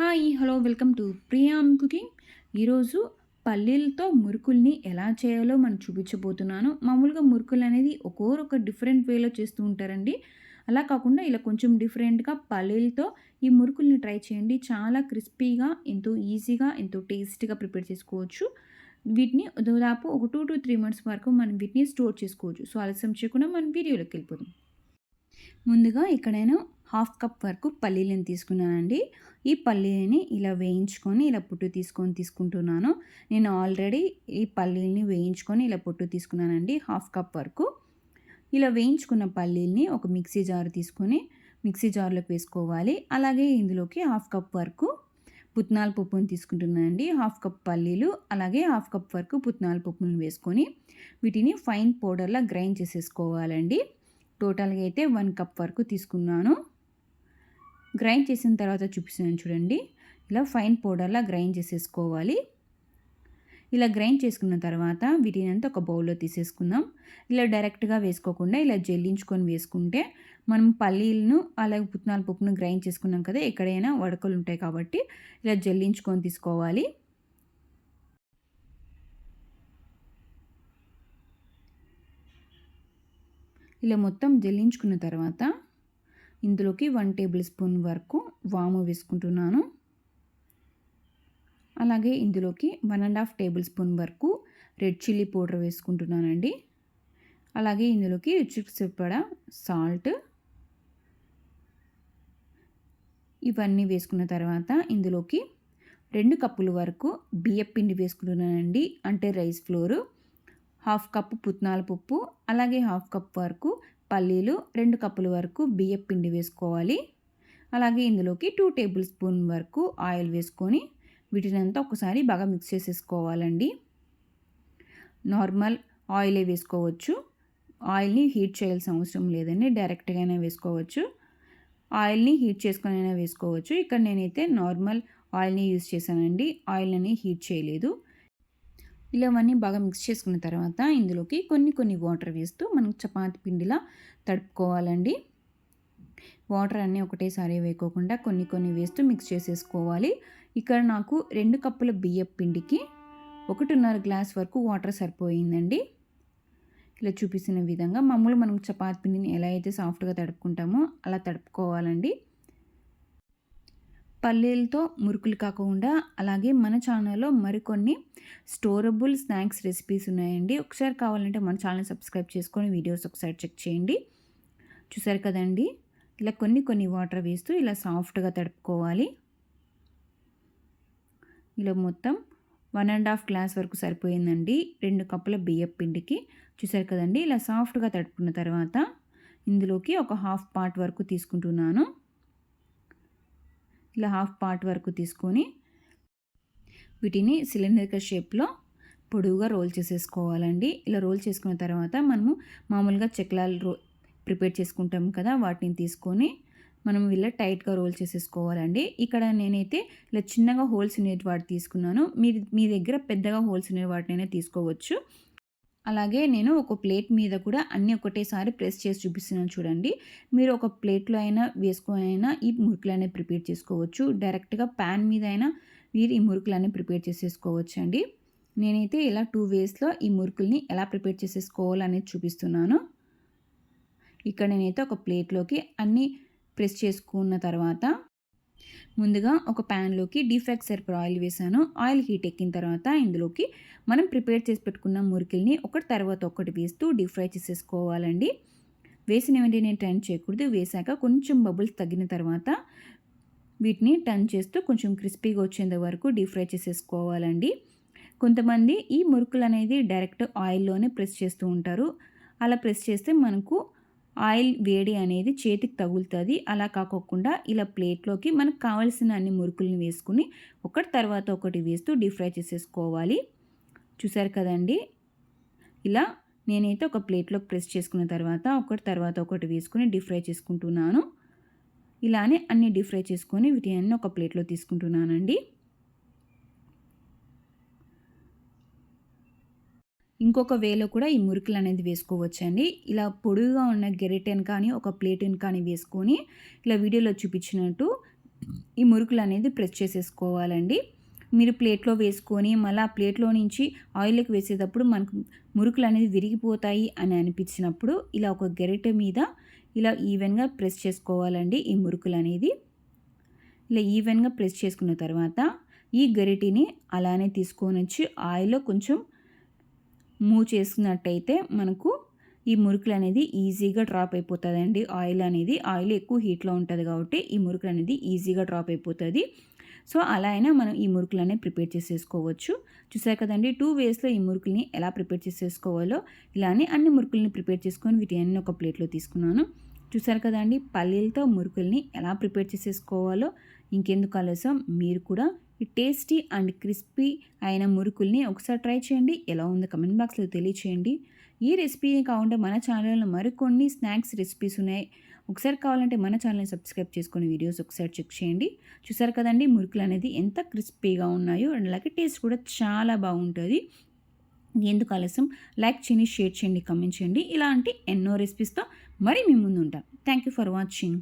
Hi hello welcome to Priyam cooking. ఈరోజు పల్లీలతో మురుకుల్ని ఎలా చేయాలో మనం చూపించబోతున్నాను. మామూలుగా మురుకులు అనేది ఒక్కొక్క డిఫరెంట్ వేలో చేస్తూ ఉంటారండి. అలా కాకుండా ఇలా కొంచెం డిఫరెంట్గా పల్లీలతో ఈ మురుకుల్ని ట్రై చేయండి. చాలా క్రిస్పీగా ఎంతో ఈజీగా ఎంతో టేస్టీగా ప్రిపేర్ చేసుకోవచ్చు. వీటిని దాదాపు ఒక టూ టు త్రీ మంత్స్ వరకు మనం వీటిని స్టోర్ చేసుకోవచ్చు. సో ఆలస్యం చేయకుండా మనం వీడియోలోకి వెళ్ళిపోదాం. ముందుగా ఇక్కడ నేను హాఫ్ కప్ వరకు పల్లీలను తీసుకున్నానండి. ఈ పల్లీని ఇలా వేయించుకొని ఇలా పుట్టు తీసుకొని తీసుకుంటున్నాను. నేను ఆల్రెడీ ఈ పల్లీలని వేయించుకొని ఇలా పుట్టు తీసుకున్నానండి హాఫ్ కప్ వరకు. ఇలా వేయించుకున్న పల్లీల్ని ఒక మిక్సీ జార్ తీసుకొని మిక్సీ జార్లోకి వేసుకోవాలి. అలాగే ఇందులోకి హాఫ్ కప్ వరకు పుట్నాల పప్పును తీసుకుంటున్నానండి. హాఫ్ కప్ పల్లీలు అలాగే హాఫ్ కప్ వరకు పుట్నాల పప్పును వేసుకొని వీటిని ఫైన్ పౌడర్లా గ్రైండ్ చేసేసుకోవాలండి. టోటల్గా అయితే వన్ కప్ వరకు తీసుకున్నాను. గ్రైండ్ చేసిన తర్వాత చూపిస్తున్నాను చూడండి. ఇలా ఫైన్ పౌడర్లా గ్రైండ్ చేసేసుకోవాలి. ఇలా గ్రైండ్ చేసుకున్న తర్వాత వీటిని అంతా ఒక బౌల్లో తీసేసుకుందాం. ఇలా డైరెక్ట్గా వేసుకోకుండా ఇలా జల్లించుకొని వేసుకుంటే మనం పల్లీలను అలాగే పుట్నాల పప్పును గ్రైండ్ చేసుకున్నాం కదా ఎక్కడైనా వడకలు ఉంటాయి కాబట్టి ఇలా జల్లించుకొని తీసుకోవాలి. ఇలా మొత్తం జల్లించుకున్న తర్వాత ఇందులోకి వన్ టేబుల్ స్పూన్ వరకు వాము వేసుకుంటున్నాను. అలాగే ఇందులోకి one and half tablespoon వరకు రెడ్ చిల్లీ పౌడర్ వేసుకుంటున్నానండి. అలాగే ఇందులోకి రుచికి సరిపడా సాల్ట్ ఇవన్నీ వేసుకున్న తర్వాత ఇందులోకి రెండు కప్పుల వరకు బియ్యం పిండి వేసుకుంటున్నానండి. అంటే రైస్ ఫ్లోరు. హాఫ్ కప్పు పుట్నాల పప్పు అలాగే హాఫ్ కప్ వరకు పల్లీలు రెండు కప్పుల వరకు బియ్యం పిండి వేసుకోవాలి. అలాగే ఇందులోకి టూ టేబుల్ స్పూన్ వరకు ఆయిల్ వేసుకొని వీటినంతా ఒకసారి బాగా మిక్స్ చేసేసుకోవాలండి. నార్మల్ ఆయిలే వేసుకోవచ్చు. ఆయిల్ని హీట్ చేయాల్సిన అవసరం లేదండి డైరెక్ట్గా అయినా వేసుకోవచ్చు. ఆయిల్ని హీట్ చేసుకునైనా వేసుకోవచ్చు. ఇక్కడ నేనైతే నార్మల్ ఆయిల్ని యూజ్ చేశానండి ఆయిల్ని హీట్ చేయలేదు. ఇలా అవన్నీ బాగా మిక్స్ చేసుకున్న తర్వాత ఇందులోకి కొన్ని కొన్ని వాటర్ వేస్తూ మనం చపాతి పిండిలా తడుపుకోవాలండి. వాటర్ అన్నీ ఒకటేసారి వేయకోకుండా కొన్ని కొన్ని వేస్తూ మిక్స్ చేసేసుకోవాలి. ఇక్కడ నాకు రెండు కప్పుల బియ్యం పిండికి ఒకటిన్నర గ్లాస్ వరకు వాటర్ సరిపోయిందండి. ఇలా చూపిస్తున్న విధంగా మామూలు మనం చపాతి పిండిని ఎలా అయితే సాఫ్ట్గా తడుపుకుంటామో అలా తడుపుకోవాలండి. పల్లీలతో మురుకులు కాకుండా అలాగే మన ఛానల్లో మరికొన్ని స్టోరబుల్ స్నాక్స్ రెసిపీస్ ఉన్నాయండి. ఒకసారి కావాలంటే మన ఛానల్ సబ్స్క్రైబ్ చేసుకొని వీడియోస్ ఒకసారి చెక్ చేయండి. చూసారు కదండి? ఇలా కొన్ని కొన్ని వాటర్ వేస్తూ ఇలా సాఫ్ట్గా తడుపుకోవాలి. ఇలా మొత్తం వన్ అండ్ హాఫ్ గ్లాస్ వరకు సరిపోయిందండి. రెండు కప్పుల బియ్యం పిండికి. చూసారు కదండి? ఇలా సాఫ్ట్గా తడుపుకున్న తర్వాత ఇందులోకి ఒక హాఫ్ పార్ట్ వరకు తీసుకుంటున్నాను. ఇలా హాఫ్ పార్ట్ వరకు తీసుకొని వీటిని సిలిండర్ షేప్లో పొడువుగా రోల్ చేసేసుకోవాలండి. ఇలా రోల్ చేసుకున్న తర్వాత మనము మామూలుగా చెక్లాలు రో ప్రిపేర్ చేసుకుంటాం కదా వాటిని తీసుకొని మనం ఇలా టైట్గా రోల్ చేసేసుకోవాలండి. ఇక్కడ నేనైతే ఇలా చిన్నగా హోల్స్ ఉండేటి వాటి తీసుకున్నాను. మీ మీ దగ్గర పెద్దగా హోల్స్ ఉండే వాటినైనా తీసుకోవచ్చు. అలాగే నేను ఒక ప్లేట్ మీద కూడా అన్నీ ఒకటేసారి ప్రెస్ చేసి చూపిస్తున్నాను చూడండి. మీరు ఒక ప్లేట్లో అయినా వేసుకొని అయినా ఈ మురుకులు అనేవి ప్రిపేర్ చేసుకోవచ్చు. డైరెక్ట్గా ప్యాన్ మీద అయినా మీరు ఈ మురుకులనే ప్రిపేర్ చేసేసుకోవచ్చు అండి. నేనైతే ఇలా టూ వేస్లో ఈ మురుకుల్ని ఎలా ప్రిపేర్ చేసేసుకోవాలనేది చూపిస్తున్నాను. ఇక్కడ నేనైతే ఒక ప్లేట్లోకి అన్నీ ప్రెస్ చేసుకున్న తర్వాత ముందుగా ఒక ప్యాన్లోకి డీఫ్రాక్ ఫ్రైకి ఆయిల్ వేసాను. ఆయిల్ హీట్ ఎక్కిన తర్వాత ఇందులోకి మనం ప్రిపేర్ చేసి పెట్టుకున్న మురికిల్ని ఒకటి తర్వాత ఒకటి వేస్తూ డీప్ ఫ్రై చేసేసుకోవాలండి. వేసిన వెంటనే టర్న్ చేయకూడదు. వేసాక కొంచెం బబుల్స్ తగ్గిన తర్వాత వీటిని టర్న్ చేస్తూ కొంచెం క్రిస్పీగా వచ్చేంత వరకు డీప్ ఫ్రై చేసేసుకోవాలండి. కొంతమంది ఈ మురుకులు అనేది డైరెక్ట్ ఆయిల్లోనే ప్రెస్ చేస్తూ ఉంటారు. అలా ప్రెస్ చేస్తే మనకు ఆయిల్ వేడి అనేది చేతికి తగులుతుంది. అలా కాకోకుండా ఇలా ప్లేట్లోకి మనకు కావాల్సిన అన్ని మురుకుల్ని వేసుకుని ఒకటి తర్వాత ఒకటి వేస్తూ డీప్ ఫ్రై చేసేసుకోవాలి. చూసారు కదండి? ఇలా నేనైతే ఒక ప్లేట్లోకి ప్రెస్ చేసుకున్న తర్వాత ఒకటి తర్వాత ఒకటి వేసుకుని డీప్ ఫ్రై చేసుకుంటున్నాను. ఇలానే అన్ని డీప్ ఫ్రై చేసుకొని వీటి అన్నీ ఒక ప్లేట్లో తీసుకుంటున్నానండి. ఇంకొక వేలో కూడా ఈ మురుకులు అనేది వేసుకోవచ్చండి. ఇలా పొడుగుగా ఉన్న గెరిటెన్ కానీ ఒక ప్లేటెన్ కానీ వేసుకొని ఇలా వీడియోలో చూపించినట్టు ఈ మురుకులు అనేది ప్రెస్ చేసేసుకోవాలండి. మీరు ప్లేట్లో వేసుకొని మళ్ళీ ఆ ప్లేట్లో నుంచి ఆయిల్కి వేసేటప్పుడు మనకు మురుకులు అనేది విరిగిపోతాయి అని అనిపించినప్పుడు ఇలా ఒక గెరిటె మీద ఇలా ఈవెన్గా ప్రెస్ చేసుకోవాలండి ఈ మురుకులు అనేది ఇలా ఈవెన్గా ప్రెస్ చేసుకున్న తర్వాత ఈ గరిటిని అలానే తీసుకొని వచ్చి ఆయిల్లో కొంచెం మూవ్ చేసుకున్నట్టయితే మనకు ఈ మురుకులు అనేది ఈజీగా డ్రాప్ అయిపోతుందండి. ఆయిల్ అనేది ఆయిల్ ఎక్కువ హీట్లో ఉంటుంది కాబట్టి ఈ మురుకులు అనేది ఈజీగా డ్రాప్ అయిపోతుంది. సో అలా అయినా మనం ఈ మురుకులు ప్రిపేర్ చేసేసుకోవచ్చు. చూసారు కదండి టూ వేస్లో ఈ మురుకుల్ని ఎలా ప్రిపేర్ చేసేసుకోవాలో ఇలానే అన్ని మురుకుల్ని ప్రిపేర్ చేసుకొని వీటి అన్ని ఒక ప్లేట్లో తీసుకున్నాను. చూసారు కదండి పల్లీలతో మురుకుల్ని ఎలా ప్రిపేర్ చేసేసుకోవాలో ఇంకెందుకు ఆలస్యం మీరు కూడా ఈ టేస్టీ అండ్ క్రిస్పీ అయిన మురుకుల్ని ఒకసారి ట్రై చేయండి. ఎలా ఉందో కమెంట్ బాక్స్లో తెలియచేయండి. ఈ రెసిపీ కాకుండా మన ఛానల్లో మరికొన్ని స్నాక్స్ రెసిపీస్ ఉన్నాయి. ఒకసారి కావాలంటే మన ఛానల్ని సబ్స్క్రైబ్ చేసుకుని వీడియోస్ ఒకసారి చెక్ చేయండి. చూసారు కదండి మురుకులు అనేది ఎంత క్రిస్పీగా ఉన్నాయో అండ్ అలాగే టేస్ట్ కూడా చాలా బాగుంటుంది. ఎందుకు ఆలస్యం? లైక్ చేయండి షేర్ చేయండి కమెంట్ చేయండి. ఇలాంటి ఎన్నో రెసిపీస్తో మరి మీ ముందు ఉంటాం థ్యాంక్ యూ ఫర్ వాచింగ్.